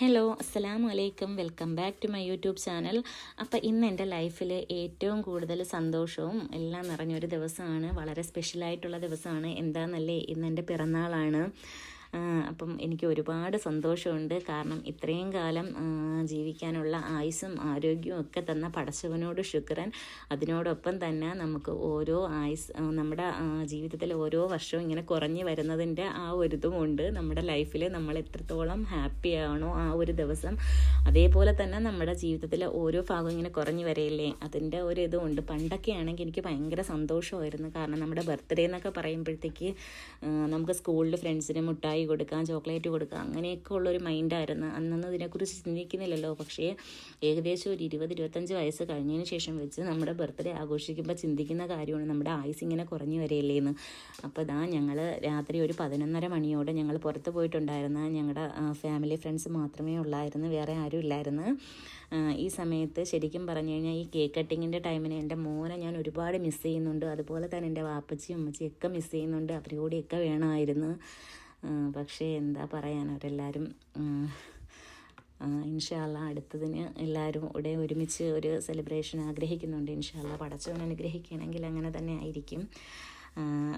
Hello അസ്സലാമു വലൈക്കും welcome back to my YouTube channel അപ്പോൾ ഇന്ന് എന്റെ ലൈഫിൽ ഏറ്റവും കൂടുതൽ സന്തോഷവും എല്ലാം നിറഞ്ഞൊരു ദിവസമാണ്. വളരെ സ്പെഷ്യലായിട്ടുള്ള ദിവസമാണ്. എന്താണെന്നല്ലേ ഇന്ന് എന്റെ പിറന്നാളാണ്. അപ്പം എനിക്ക് ഒരുപാട് സന്തോഷമുണ്ട്. കാരണം ഇത്രയും കാലം ജീവിക്കാനുള്ള ആയുസ്സും ആരോഗ്യവും ഒക്കെ തന്ന പടച്ചവനോട് ശുക്രൻ. അതിനോടൊപ്പം തന്നെ നമുക്ക് ഓരോ ആയുസ് നമ്മുടെ ജീവിതത്തിൽ ഓരോ വർഷവും ഇങ്ങനെ കുറഞ്ഞു വരുന്നതിന്റെ ആ ഒരു ഇതുമുണ്ട് നമ്മുടെ ലൈഫിൽ നമ്മൾ എത്രത്തോളം ഹാപ്പി ആണോ ആ ഒരു ദിവസം. അതേപോലെ തന്നെ നമ്മുടെ ജീവിതത്തിലെ ഓരോ ഭാഗവും ഇങ്ങനെ കുറഞ്ഞു വരയില്ലേ? അതിന്റെ ഒരു ഇതുമുണ്ട് പണ്ടൊക്കെ ആണെങ്കിൽ എനിക്ക് ഭയങ്കര സന്തോഷമായിരുന്നു. കാരണം നമ്മുടെ ബർത്ത്ഡേ എന്നൊക്കെ പറയുമ്പോഴത്തേക്ക് നമുക്ക് സ്കൂളിൽ ഫ്രണ്ട്സിന് മുട്ടായി കൊടുക്കാം ചോക്ലേറ്റ് കൊടുക്കാം അങ്ങനെയൊക്കെ ഉള്ളൊരു മൈൻഡായിരുന്നു അന്നൊന്നും ഇതിനെക്കുറിച്ച് ചിന്തിക്കുന്നില്ലല്ലോ. പക്ഷേ ഏകദേശം ഒരു ഇരുപത് ഇരുപത്തഞ്ച് വയസ്സ് കഴിഞ്ഞതിന് ശേഷം വെച്ച് നമ്മുടെ ബർത്ത്ഡേ ആഘോഷിക്കുമ്പോൾ ചിന്തിക്കുന്ന കാര്യമാണ് നമ്മുടെ ആയുസ് ഇങ്ങനെ കുറഞ്ഞു വരികയല്ലേന്ന് അപ്പോൾ ഇതാ ഞങ്ങൾ രാത്രി ഒരു പതിനൊന്നര മണിയോടെ ഞങ്ങൾ പുറത്ത് പോയിട്ടുണ്ടായിരുന്നു. ഞങ്ങളുടെ ഫാമിലി ഫ്രണ്ട്സ് മാത്രമേ ഉള്ളായിരുന്നു. വേറെ ആരും ഇല്ലായിരുന്നു. ഈ സമയത്ത് ശരിക്കും പറഞ്ഞു കഴിഞ്ഞാൽ ഈ കേക്ക് കട്ടിങ്ങിന്റെ ടൈമിന് എന്റെ മോനെ ഞാൻ ഒരുപാട് മിസ് ചെയ്യുന്നുണ്ട്. അതുപോലെ തന്നെ എന്റെ വാപ്പച്ചിയും അമ്മച്ചിയൊക്കെ മിസ് ചെയ്യുന്നുണ്ട്. അവരോടെയൊക്കെ വേണമായിരുന്നു. പക്ഷേ എന്താ പറയാൻ അവരെല്ലാവരും ഇൻഷാല്ല അടുത്തതിന് എല്ലാവരും ഇവിടെ ഒരുമിച്ച് ഒരു സെലിബ്രേഷൻ ആഗ്രഹിക്കുന്നുണ്ട്. ഇൻഷാല്ല പടച്ചവൻ അനുഗ്രഹിക്കുകയാണെങ്കിൽ അങ്ങനെ തന്നെ ആയിരിക്കും.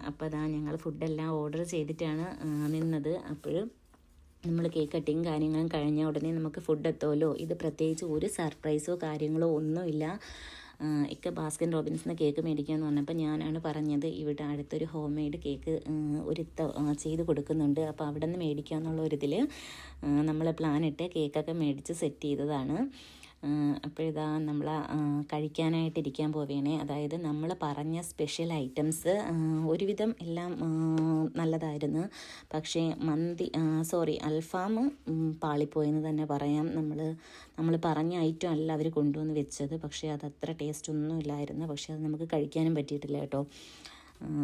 അപ്പോൾ അതാ ഞങ്ങൾ ഫുഡെല്ലാം ഓർഡർ ചെയ്തിട്ടാണ് നിന്നത്. അപ്പോൾ നമ്മൾ കേക്ക് കട്ടിങ് കാര്യങ്ങളും കഴിഞ്ഞ ഉടനെ നമുക്ക് ഫുഡ് എത്തുമല്ലോ ഇത് പ്രത്യേകിച്ച് ഒരു സർപ്രൈസോ കാര്യങ്ങളോ ഒന്നുമില്ല. ഇക്ക ബാസ്കിൻ റോബിൻസിന്റെ കേക്ക് മേടിക്കാമെന്ന് പറഞ്ഞപ്പോൾ ഞാനാണ് പറഞ്ഞത് ഇവിടെ അടുത്തൊരു ഹോം മെയ്ഡ് കേക്ക് ഒരു ചെയ്ത് കൊടുക്കുന്നുണ്ട്. അപ്പോൾ അവിടെ നിന്ന് മേടിക്കാമെന്നുള്ള ഒരിതിൽ നമ്മൾ പ്ലാൻ ഇട്ട് കേക്കൊക്കെ മേടിച്ച് സെറ്റ് ചെയ്തതാണ്. അപ്പോഴിതാ നമ്മൾ കഴിക്കാനായിട്ടിരിക്കാൻ പോവുകയാണേ അതായത് നമ്മൾ പറഞ്ഞ സ്പെഷ്യൽ ഐറ്റംസ് ഒരുവിധം എല്ലാം നല്ലതായിരുന്നു. പക്ഷേ മന്തി സോറി അൽഫാം പാളിപ്പോയെന്ന് തന്നെ പറയാം. നമ്മൾ നമ്മൾ പറഞ്ഞ ഐറ്റം അല്ല അവർ കൊണ്ടുവന്ന് വെച്ചത്. പക്ഷേ അത് അത്ര ടേസ്റ്റ് ഒന്നും ഇല്ലായിരുന്നു. പക്ഷേ അത് നമുക്ക് കഴിക്കാനും പറ്റിയിട്ടില്ല കേട്ടോ.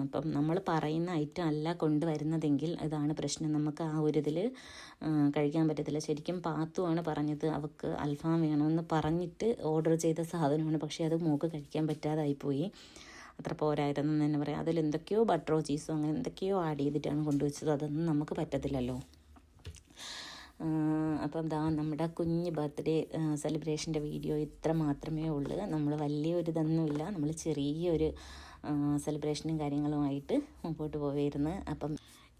അപ്പം നമ്മൾ പറയുന്ന ഐറ്റം അല്ല കൊണ്ടുവരുന്നതെങ്കിൽ ഇതാണ് പ്രശ്നം. നമുക്ക് ആ ഒരു ഇതിൽ കഴിക്കാൻ പറ്റത്തില്ല. ശരിക്കും പാത്തുവാണ് പറഞ്ഞത് അവൾക്ക് അൽഫാം വേണമെന്ന് പറഞ്ഞിട്ട് ഓർഡർ ചെയ്ത സാധനമാണ്. പക്ഷേ അത് മൂക്ക് കഴിക്കാൻ പറ്റാതായിപ്പോയി. അത്ര പോരായിരുന്നു എന്ന് തന്നെ പറയാം. അതിലെന്തൊക്കെയോ ബട്ടറോ ചീസോ അങ്ങനെ എന്തൊക്കെയോ ആഡ് ചെയ്തിട്ടാണ് കൊണ്ടുവച്ചത് അതൊന്നും നമുക്ക് പറ്റത്തില്ലല്ലോ. അപ്പം ദാ നമ്മുടെ കുഞ്ഞ് ബർത്ത്ഡേ സെലിബ്രേഷന്റെ വീഡിയോ ഇത്ര മാത്രമേ ഉള്ളൂ. നമ്മൾ വലിയൊരു ഇതൊന്നുമില്ല. നമ്മൾ ചെറിയൊരു സെലിബ്രേഷനും കാര്യങ്ങളുമായിട്ട് മുമ്പോട്ട് പോവായിരുന്നു. അപ്പം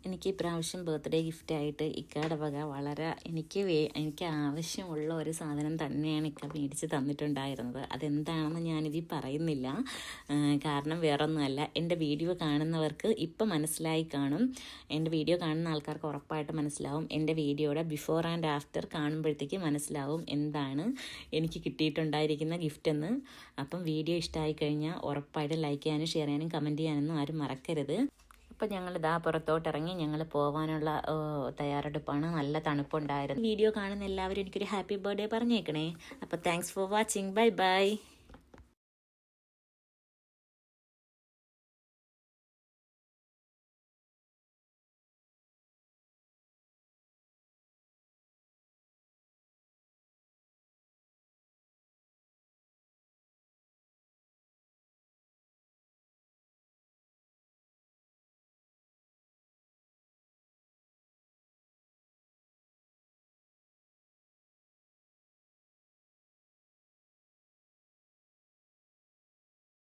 എനിക്ക് ഇപ്രാവശ്യം ബർത്ത്ഡേ ഗിഫ്റ്റായിട്ട് ഇക്കയുടെ വക വളരെ എനിക്ക് വേ എനിക്ക് ആവശ്യമുള്ള ഒരു സാധനം തന്നെയാണ് ഇക്ക മേടിച്ച് തന്നിട്ടുണ്ടായിരുന്നത്. അതെന്താണെന്ന് ഞാനിതി പറയുന്നില്ല. കാരണം വേറൊന്നുമല്ല. എന്റെ വീഡിയോ കാണുന്നവർക്ക് ഇപ്പം മനസ്സിലായി കാണും. എന്റെ വീഡിയോ കാണുന്ന ആൾക്കാർക്ക് ഉറപ്പായിട്ട് മനസ്സിലാവും. എന്റെ വീഡിയോയുടെ ബിഫോർ ആൻഡ് ആഫ്റ്റർ കാണുമ്പോഴത്തേക്ക് മനസ്സിലാവും എന്താണ് എനിക്ക് കിട്ടിയിട്ടുണ്ടായിരിക്കുന്ന ഗിഫ്റ്റ് എന്ന്. അപ്പം വീഡിയോ ഇഷ്ടമായി കഴിഞ്ഞാൽ ഉറപ്പായിട്ട് ലൈക്ക് ചെയ്യാനും ഷെയർ ചെയ്യാനും കമന്റ് ചെയ്യാനൊന്നും ആരും മറക്കരുത്. അപ്പം ഞങ്ങൾ ഇതാ പുറത്തോട്ട് ഇറങ്ങി ഞങ്ങൾ പോകാനുള്ള തയ്യാറെടുപ്പാണ്. നല്ല തണുപ്പുണ്ടായിരുന്നു. വീഡിയോ കാണുന്ന എല്ലാവരും എനിക്കൊരു ഹാപ്പി ബർത്ത്ഡേ പറഞ്ഞേക്കണേ. അപ്പോൾ thanks for watching bye bye